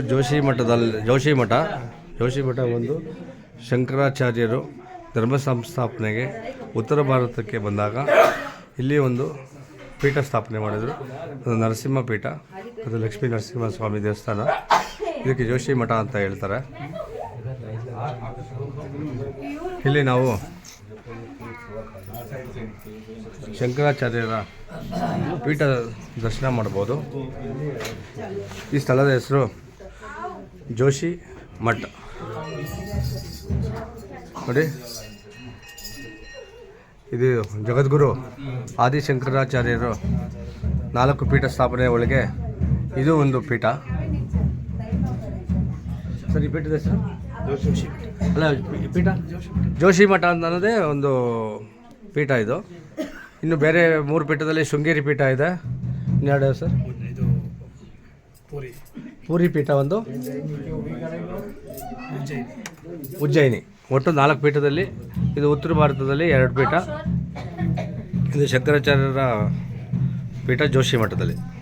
ಜೋಶಿ ಮಠದಲ್ಲಿ, ಜೋಶಿ ಮಠ ಜೋಶಿ ಮಠ ಒಂದು ಶಂಕರಾಚಾರ್ಯರು ಧರ್ಮ ಸಂಸ್ಥಾಪನೆಗೆ ಉತ್ತರ ಭಾರತಕ್ಕೆ ಬಂದಾಗ ಇಲ್ಲಿ ಒಂದು ಪೀಠ ಸ್ಥಾಪನೆ ಮಾಡಿದರು. ಅದು ನರಸಿಂಹ ಪೀಠ ಅದು ಲಕ್ಷ್ಮೀ ನರಸಿಂಹ ಸ್ವಾಮಿ ದೇವಸ್ಥಾನ. ಇದಕ್ಕೆ ಜೋಶಿ ಮಠ ಅಂತ ಹೇಳ್ತಾರೆ. ಇಲ್ಲಿ ನಾವು ಶಂಕರಾಚಾರ್ಯರ ಪೀಠ ದರ್ಶನ ಮಾಡ್ಬೋದು. ಈ ಸ್ಥಳದ ಹೆಸರು ಜೋಶಿ ಮಠ. ನೋಡಿ. ಇದು ಜಗದ್ಗುರು ಆದಿಶಂಕರಾಚಾರ್ಯರು ನಾಲ್ಕು ಪೀಠ ಸ್ಥಾಪನೆ ಒಳಗೆ ಇದು ಒಂದು ಪೀಠ. ಸರ್ ಪೀಠದ ಹೆಸರು? ಅಲ್ಲ ಪೀಠ? ಜೋಶಿ ಮಠ ಅಂತ ಅನ್ನೋದೇ ಒಂದು ಪೀಠ ಇದು. ಇನ್ನು ಬೇರೆ ಮೂರು ಪೀಠದಲ್ಲಿ ಶೃಂಗೇರಿ ಪೀಠ ಇದೆ. ಇನ್ನೆರಡು ಸರ್? ಪೂರಿ. ಪೂರಿ ಪೀಠ ಒಂದು. ಉಜ್ಜಯಿನಿ. ಉಜ್ಜಯಿನಿ ಒಟ್ಟು ನಾಲ್ಕು ಪೀಠದಲ್ಲಿ, ಇದು ಉತ್ತರ ಭಾರತದಲ್ಲಿ ಎರಡು ಪೀಠ. ಇದು ಶಂಕರಾಚಾರ್ಯರ ಪೀಠ ಜೋಶಿ ಮಠದಲ್ಲಿ.